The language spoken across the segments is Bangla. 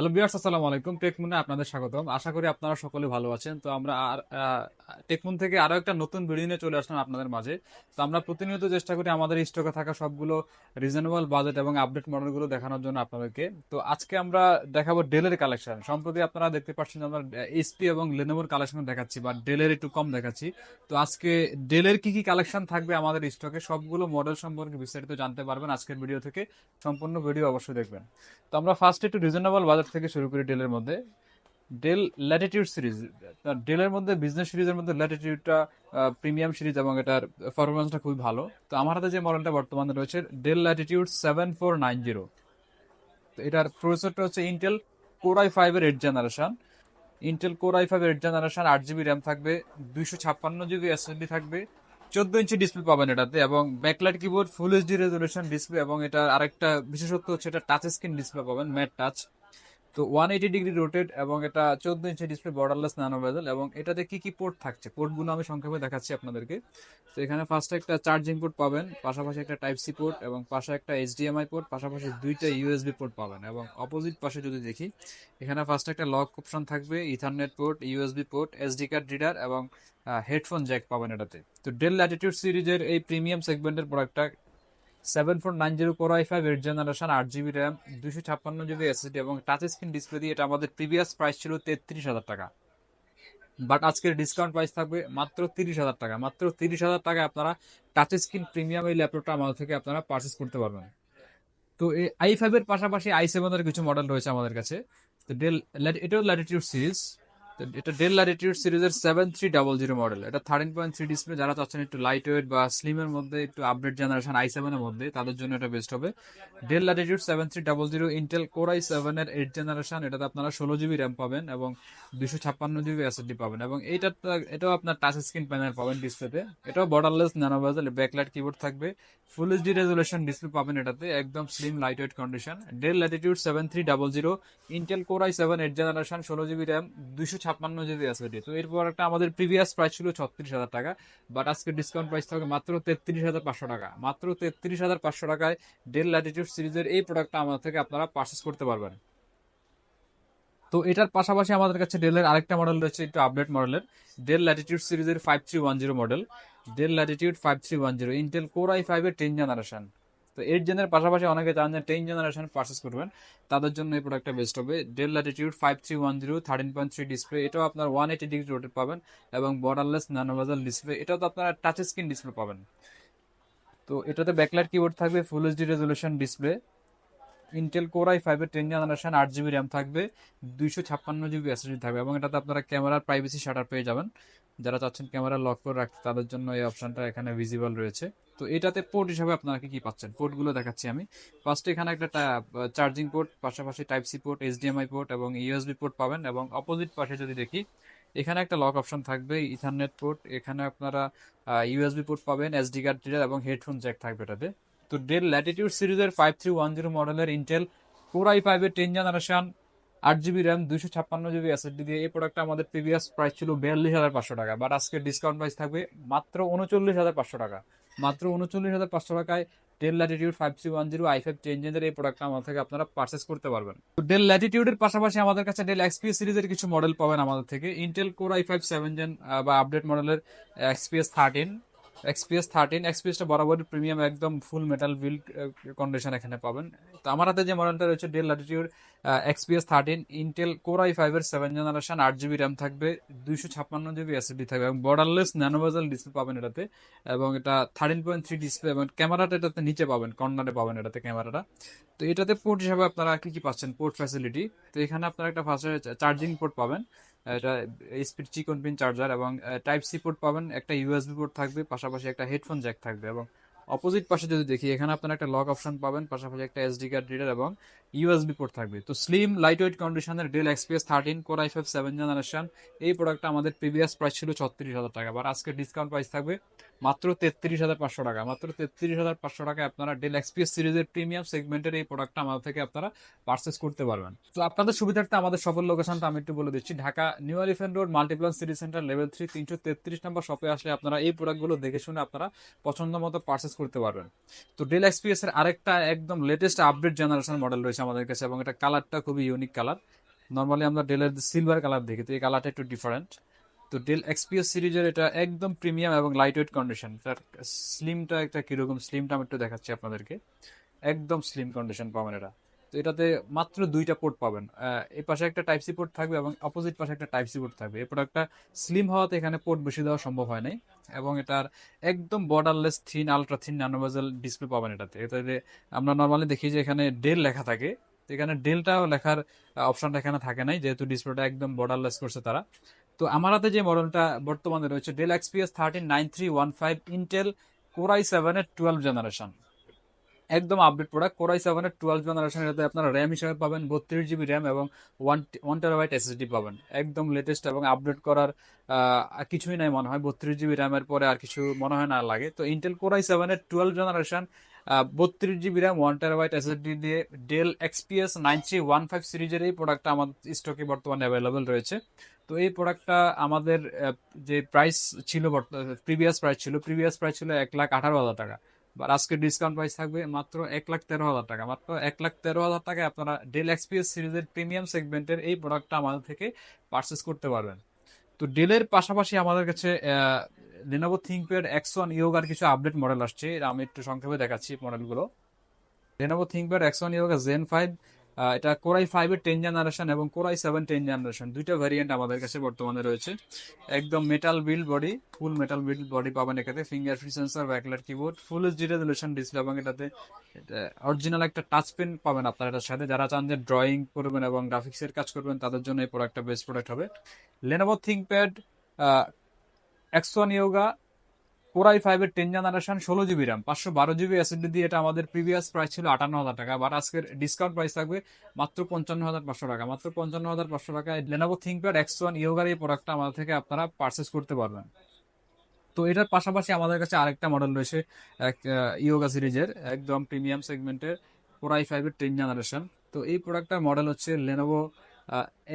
হ্যালো বিয়ার্স আসসালামু আলাইকুম। টেকমুনে আপনাদের স্বাগতম। আশা করি আপনারা সকলে ভালো আছেন। তো আমরা আর টেকমুন থেকে আরও একটা নতুন ভিডিও নিয়ে চলে আসলাম আপনাদের মাঝে। তো আমরা প্রতিনিয়ত চেষ্টা করি আমাদের স্টকে থাকা সবগুলো রিজনেবল বাজেট এবং আপডেট মডেলগুলো দেখানোর জন্য আপনাদেরকে। তো আজকে আমরা দেখাবো ডেলের কালেকশন সম্প্রতি আপনারা দেখতে পাচ্ছেন আমরা এইচপি এবং লেনোভোর কালেকশন দেখাচ্ছি বা ডেলের একটু কম দেখাচ্ছি। তো আজকে ডেলের কি কি কালেকশন থাকবে আমাদের স্টকে সবগুলো মডেল সম্পর্কে বিস্তারিত জানতে পারবেন আজকের ভিডিও থেকে। সম্পূর্ণ ভিডিও অবশ্যই দেখবেন। তো আমরা ফার্স্ট একটু রিজনেবল বাজার থেকে শুরু করি ডেলের মধ্যে। ডেল ল্যাটিটিউড সিরিজ ডেলের মধ্যে বিজনেস সিরিজের মধ্যে ল্যাটিটিউডটা প্রিমিয়াম সিরিজ এবং এটার পারফরমেন্সটা খুবই ভালো। তো আমার হাতে যে মডেলটা বর্তমানে রয়েছে Dell Latitude seven four nine zero তো এটার প্রসেসরটা হচ্ছে ইন্টেল কোরাই ফাইভের eight generation Intel core i five eight generation আট জিবি র্যাম থাকবে, দুইশো ছাপ্পান্ন জিবি এসএসডি থাকবে, চোদ্দ ইঞ্চি ডিসপ্লে পাবেন এটাতে এবং backlight keyboard full HD resolution display এবং এটা আরেকটা বিশেষত্ব হচ্ছে এটা টাচ স্ক্রিন ডিসপ্লে পাবেন ম্যাট টাচ তো ওয়ান এইটি ডিগ্রি রোটেট এবং এটা চোদ্দ inch display borderless nano bezel এবং এটাতে কি কি পোর্ট থাকছে? পোর্টগুলো আমি সংক্ষেপে দেখাচ্ছি আপনাদেরকে। তো এখানে ফার্স্টে একটা চার্জিং পোর্ট পাবেন, পাশাপাশি একটা টাইপ সি পোর্ট এবং পাশে একটা এইচডিএমআই পোর্ট পাশাপাশি দুইটা ইউএসবি পোর্ট পাবেন এবং অপোজিট পাশে যদি দেখি, এখানে ফার্স্টে একটা লক অপশন থাকবে ethernet port USB port SD card reader এবং হেডফোন জ্যাক পাবেন এটাতে। তো ডেল ল্যাটিটিউড সিরিজের এই প্রিমিয়াম সেগমেন্টের প্রোডাক্টটা seven four nine zero core i five eight generation আট জিবি র্যাম দুশো ছাপ্পান্ন জিবি এসএসডি এবং টাচ স্ক্রিন ডিসপ্লে দিয়ে এটা আমাদের প্রিভিয়াস প্রাইস ছিল তেত্রিশ হাজার টাকা। বাট আজকের ডিসকাউন্ট প্রাইস থাকবে মাত্র তিরিশ হাজার টাকা। মাত্র তিরিশ হাজার টাকায় আপনারা টাচ স্ক্রিন প্রিমিয়াম এই ল্যাপটপটা আমাদের থেকে আপনারা পারচেস করতে পারবেন। তো এই আই ফাইভের পাশাপাশি আই সেভেনের কিছু মডেল রয়েছে আমাদের কাছে। তো ডেল এটাও ল্যাটিটিউড সিরিজ এটা ডেল ল্যাটিটিউড সিরিজের seven three double zero model এটা থার্টিন পয়েন্ট থ্রি ডিসপ্লে যারা চাচ্ছেন একটু লাইট ওয়েট বা স্লিমের মধ্যে, একটু আপডেট জেনারেশন আই সেভেনের মধ্যে, তাদের জন্য এটা বেস্ট হবে। Dell Latitude seven three double zero Intel core i সেভেনের এইট জেনারেশন এটাতে আপনারা ষোলো জিবি র্যাম পাবেন এবং দুশো ছাপ্পান্ন জিবি এসএসডি পাবেন এবং এইটা, এটাও আপনার টাচ স্ক্রিন প্যানেল পাবেন ডিসপ্লেতে এটাও borderless nano bezel backlight keyboard থাকবে ফুল এইচডি রেজুলেশন ডিসপ্লে পাবেন এটাতে, একদম slim light weight condition Dell Latitude seven three double zero Intel core i seven eight generation ষোলো জিবি র্যাম দুশো ছাপ্পান্ন জিবি এসএসডি তো এরপর একটা আমাদের প্রিভিয়াস প্রাইস ছিল ছত্রিশ হাজার টাকা বাট আজকে ডিসকাউন্ট প্রাইস থাকবে মাত্র তেত্রিশ হাজার পাঁচশো টাকা। মাত্র তেত্রিশ হাজার পাঁচশো টাকায় ডেল ল্যাটিটিউড সিরিজের এই প্রোডাক্টটা আমাদের থেকে আপনারা পারচেস করতে পারবেন। তো এটার পাশাপাশি আমাদের কাছে ডেলের আরেকটা মডেল রয়েছে, একটু আপডেট মডেলের ডেল ল্যাটিটিউড সিরিজের five three one zero model Dell latitude five three one zero Intel core I ফাইভের টেন জেনারেশন তো এইট জেনের পাশাপাশি অনেকে চান যে টেন জেনারেশন পারচেস করবেন। তাদের জন্য এই প্রোডাক্টটা বেস্ট হবে। Dell latitude five three one zero thirteen point three display এটাও আপনার ওয়ান এইটি ডিগ্রি রোটেট পাবেন এবং বর্ডারলেস ন্যানোভাজাল ডিসপ্লে এটাও তো আপনারা টাচ স্ক্রিন ডিসপ্লে পাবেন। তো এটাতে ব্যাকলাইট কিবোর্ড থাকবে full HD resolution display Intel core I ফাইভের টেন জেনারেশন আট জিবি র্যাম থাকবে, দুইশো ছাপ্পান্ন জিবি এসএসডি থাকবে এবং এটাতে আপনারা ক্যামেরার প্রাইভেসি শাটার পেয়ে যাবেন। যারা চাচ্ছেন ক্যামেরা লক করে রাখতে, তাদের জন্য এই অপশনটা এখানে ভিজিবল রয়েছে। তো এটাতে পোর্ট হিসাবে আপনারা কি পাচ্ছেন? পোর্টগুলো দেখাচ্ছি আমি। ফার্স্টে এখানে একটা চার্জিং পোর্ট পাশাপাশি type C port HDMI port এবং ইউএসবি পোর্ট পাবেন এবং অপোজিট পাশে যদি দেখি, এখানে একটা লক অপশন থাকবে ইথারনেট পোর্ট এখানে আপনারা ইউএসবি পোর্ট পাবেন এসডি কার্ড রিডার এবং হেডফোন জ্যাক থাকবে এটাতে। তো ডেল ল্যাটিটিউড সিরিজের ফাইভ থ্রি ওয়ান জিরো মডেলের ইন্টেল কোর আই ফাইভের টেন জেনারেশন আট জিবি র্যাম দুইশো ছাপ্পান্ন জিবি এসএসডি দিয়ে। এই প্রোডাক্টটা আমাদের প্রিভিয়াস প্রাইস ছিল বিয়াল্লিশ হাজার পাঁচশো টাকা বাট আজকে ডিসকাউন্ট প্রাইস থাকবে মাত্র উনচল্লিশ হাজার পাঁচশো টাকা। মাত্র উনচল্লিশ হাজার পাঁচশো টাকায় Dell latitude five three one zero I five চেঞ্জেন্ডের এই প্রোডাক্টটা আমাদের থেকে আপনারা পারচেস করতে পারবেন। ডেল ল্যাটিটিউডের পাশাপাশি আমাদের কাছে ডেল এক্সপিএস সিরিজের কিছু মডেল পাবেন আমাদের থেকে। Intel Core I five seven gen বা আপডেট মডেলের এক্সপিএস থার্টিন এক্সপিএস থার্টিন এক্সপিএসটা বরাবরই প্রিমিয়াম একদম ফুল মেটাল বিল্ড কন্ডিশন এখানে পাবেন। তো আমার হাতে যে মডেলটা রয়েছে Dell latitude XPS thirteen Intel core I ফাইভের সেভেন জেনারেশন আট জিবি র্যাম থাকবে, দুইশো ছাপ্পান্ন জিবি এসএসডি থাকবে এবং বর্ডারলেস ন্যানোভাজাল ডিসপ্লে পাবেন এটাতে এবং এটা থার্টিন পয়েন্ট থ্রি ডিসপ্লে এবং ক্যামেরাটা এটাতে নিচে পাবেন কর্নারে পাবেন এটাতে ক্যামেরাটা তো এটাতে পোর্ট হিসাবে আপনারা কি কি পাচ্ছেন? পোর্ট ফ্যাসিলিটি তো এখানে আপনারা একটা ফার্স্টে চার্জিং পোর্ট পাবেন। এটা স্পিড চিকন পিন চার্জার এবং টাইপ সি পোর্ট পাবেন, একটা ইউএসবি পোর্ট থাকবে, পাশাপাশি একটা হেডফোন জ্যাক থাকবে এবং অপোজিট পাশে যদি দেখি, এখানে আপনারা একটা লক অপশন পাবেন, পাশাপাশি একটা এসডি কার্ড রিডার এবং ইউএসবি পোর্ট থাকবে। তো স্লিম লাইট ওয়েট কন্ডিশনের Dell XPS thirteen core I five seven generation এই প্রোডাক্টটা আমাদের প্রিভিয়াস প্রাইস ছিল ছত্রিশ হাজার টাকা বা আজকে ডিসকাউন্ট প্রাইস থাকবে মাত্র তেত্রিশ হাজার পাঁচশো টাকা। মাত্র তেত্রিশ হাজার পাঁচশো টাকায় আপনারা ডেল এক্সপিএস সিরিজের প্রিমিয়াম সেগমেন্টের এই প্রোডাক্টটা আমাদের থেকে আপনারা পারচেস করতে পারবেন। তো আপনাদের সুবিধার্থে আমাদের সফল লোকেশনটা আমি একটু বলে দিচ্ছি। Dhaka new elephant road Multiplan city centre level three তিনশো তেত্রিশ নম্বর শপে আসলে আপনারা এই প্রোডাক্টগুলো দেখে শুনে আপনারা পছন্দ মতো পারচেস করতে পারবেন। তো ডেল এক্সপিএস এর আরেকটা একদম লেটেস্ট আপডেট জেনারেশন মডেল রয়েছে আমাদের কাছে এবং এটা কালারটা খুবই ইউনিক কালার নর্মালি আমরা ডেলের সিলভার কালার দেখি, তো এই কালারটা একটু ডিফারেন্ট তো ডেল এক্সপিএস সিরিজের এটা একদম প্রিমিয়াম এবং লাইট ওয়েট কন্ডিশন তার স্লিমটা একটা কীরকম স্লিমটা আমি একটু দেখাচ্ছি আপনাদেরকে। একদম স্লিম কন্ডিশন পাবেন এটা। তো এটাতে মাত্র দুইটা পোর্ট পাবেন। এই পাশে একটা টাইপ সি পোর্ট থাকবে এবং অপোজিট পাশে একটা টাইপ সি পোর্ট থাকবে। এই প্রোডাক্টটা স্লিম হওয়াতে এখানে পোর্ট বেশি দেওয়া সম্ভব হয় নাই। এবং এটার একদম borderless thin ultra thin nano bezel display পাবেন এটাতে। এটাতে আমরা নর্মালি দেখি যে এখানে ডেল লেখা থাকে। তো এখানে ডেলটাও লেখার অপশনটা এখানে থাকে নাই। যেহেতু ডিসপ্লেটা একদম বর্ডারলেস করছে তারা। তো আমার হাতে যে মডেলটা বর্তমানে রয়েছে Dell XPS thirteen nine three one five Intel core I সেভেনের টুয়েলভ জেনারেশন একদম আপডেট প্রোডাক্ট কোরাই সেভেনের টুয়েলভ জেনারেশন এটাতে আপনারা র্যাম হিসাবে পাবেন, বত্রিশ জিবি র্যাম এবং ওয়ান ওয়ান টেরাবাইট এসএসডি পাবেন। একদম লেটেস্ট এবং আপডেট করার কিছুই নাই মনে হয়, বত্রিশ জিবি র্যামের পরে আর কিছু মনে হয় না লাগে। তো ইন্টেল কোরাই সেভেনের টুয়েলভ জেনারেশন বত্রিশ GB RAM one terabyte SSD দিয়ে Dell XPS nine three one five সিরিজের এই প্রোডাক্টটা আমাদের স্টকে বর্তমানে অ্যাভেলেবেল রয়েছে। তো এই প্রোডাক্টটা আমাদের যে প্রাইস ছিল প্রিভিয়াস প্রাইস ছিল প্রিভিয়াস প্রাইস ছিল এক লাখ আঠারো হাজার টাকা। বা আজকে ডিসকাউন্ট প্রাইস থাকবে মাত্র এক লাখ তেরো হাজার টাকা। মাত্র এক লাখ তেরো হাজার টাকায় আপনারা ডেল এক্সপিএস সিরিজের প্রিমিয়াম সেগমেন্টের এই প্রোডাক্টটা আমাদের থেকে পারচেস করতে পারবেন। তো ডেলের পাশাপাশি আমাদের কাছে লিনোভো থিঙ্কপ্যাড এক্স ওয়ান ইয়োগার কিছু আপডেট মডেল আসছে। আমি একটু সংক্ষেপে দেখাচ্ছি মডেলগুলো Lenovo ThinkPad X one Yoga gen five এটা কোরাই ফাইভের টেন জেনারেশন এবং core I seven ten generation দুইটা ভ্যারিয়েন্ট আমাদের কাছে বর্তমানে রয়েছে। একদম metal build body full metal build body পাবেন এখানে। Fingerprint sensor backlight keyboard full HD resolution display এবং এটাতে অরিজিনাল একটা টাচ পেন পাবেন আপনার এটার সাথে। যারা চান যে ড্রয়িং করবেন এবং গ্রাফিক্সের কাজ করবেন, তাদের জন্য এই প্রোডাক্টটা বেস্ট প্রোডাক্ট হবে। Lenovo ThinkPad X one Yoga core I ফাইভের টেন জেনারেশন ষোলো জিবি র্যাম পাঁচশো বারো জিবি এসএসডি দিয়ে এটা আমাদের প্রিভিয়াস প্রাইস ছিল আটান্ন হাজার টাকা বাট আজকের ডিসকাউন্ট প্রাইস থাকবে মাত্র পঞ্চান্ন হাজার পাঁচশো টাকা। মাত্র পঞ্চান্ন হাজার পাঁচশো টাকায় লেনোভো থিঙ্কপ্যাড এক্স ওয়ান ইয়োগার এই প্রোডাক্টটা আমাদের থেকে আপনারা পারচেস করতে পারবেন। তো এটার পাশাপাশি আমাদের কাছে আরেকটা মডেল রয়েছে, এক ইয়োগা সিরিজের, একদম প্রিমিয়াম সেগমেন্টের কোরাই ফাইভের টেন জেনারেশন তো এই প্রোডাক্টটার মডেল হচ্ছে Lenovo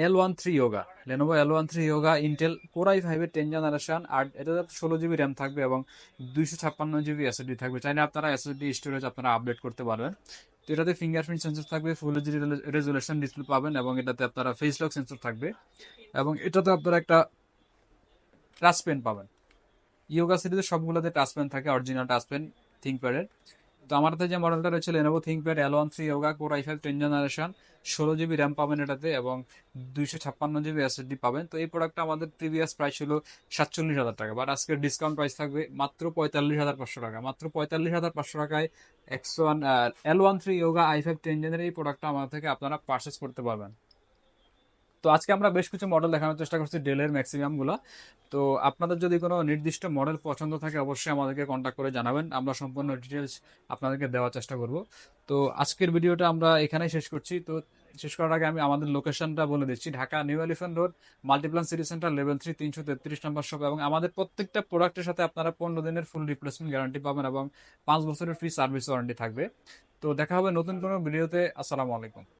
L one three Yoga Lenovo L one three Yoga Intel core I ফাইভের টেন জেনারেশন আর এটাতে ষোলো জিবি র্যাম থাকবে এবং দুইশো ছাপ্পান্ন জিবি এসএসডি থাকবে। চাইলে আপনারা এসএসডি স্টোরেজ আপনারা আপডেট করতে পারবেন। তো এটাতে ফিঙ্গারপ্রিন্ট সেন্সর থাকবে ফুল এইচডি রেজুলেশন ডিসপ্লে পাবেন এবং এটাতে আপনারা ফেস লক সেন্সর থাকবে এবং এটাতে আপনারা একটা টাচ পেন পাবেন। ইয়োগা সিরিজের সবগুলোতে টাচ পেন থাকে অরিজিনাল টাচ পেন থিঙ্কপ্যাডের তো আমার হাতে যে মডেলটা রয়েছে Lenovo ThinkPad L one three Yoga core I five ten generation ষোলো জিবি র্যাম পাবেন এটাতে এবং দুইশো ছাপ্পান্ন জিবি এসএসডি পাবেন। তো এই প্রোডাক্টটা আমাদের প্রিভিয়াস প্রাইস ছিল সাতচল্লিশ হাজার টাকা বাট আজকের ডিসকাউন্ট প্রাইস থাকবে মাত্র পঁয়তাল্লিশ হাজার পাঁচশো টাকা। মাত্র পঁয়তাল্লিশ হাজার পাঁচশো টাকায় X one L one three Yoga I five ten জেনের এই প্রোডাক্টটা আমার থেকে আপনারা পারচেস করতে পারবেন। তো আজকে আমরা বেশ কিছু মডেল দেখানোর চেষ্টা করছি ডেলের ম্যাক্সিমামগুলা। তো আপনাদের যদি কোনো নির্দিষ্ট মডেল পছন্দ থাকে, অবশ্যই আমাদেরকে কন্ট্যাক্ট করে জানাবেন। আমরা সম্পূর্ণ ডিটেলস আপনাদেরকে দেওয়ার চেষ্টা করব। তো আজকের ভিডিওটা আমরা এখানেই শেষ করছি। তো শেষ করার আগে আমি আমাদের লোকেশনটা বলে দিচ্ছি। Dhaka new elephant road Multiplan city centre level three তিনশো তেত্রিশ নম্বর শপ এবং আমাদের প্রত্যেকটা প্রোডাক্টের সাথে আপনারা পনেরো দিনের ফুল রিপ্লেসমেন্ট গ্যারান্টি পাবেন এবং পাঁচ বছরের ফ্রি সার্ভিস ওয়ারেন্টি থাকবে। তো দেখা হবে নতুন কোনো ভিডিওতে আসসালামু আলাইকুম।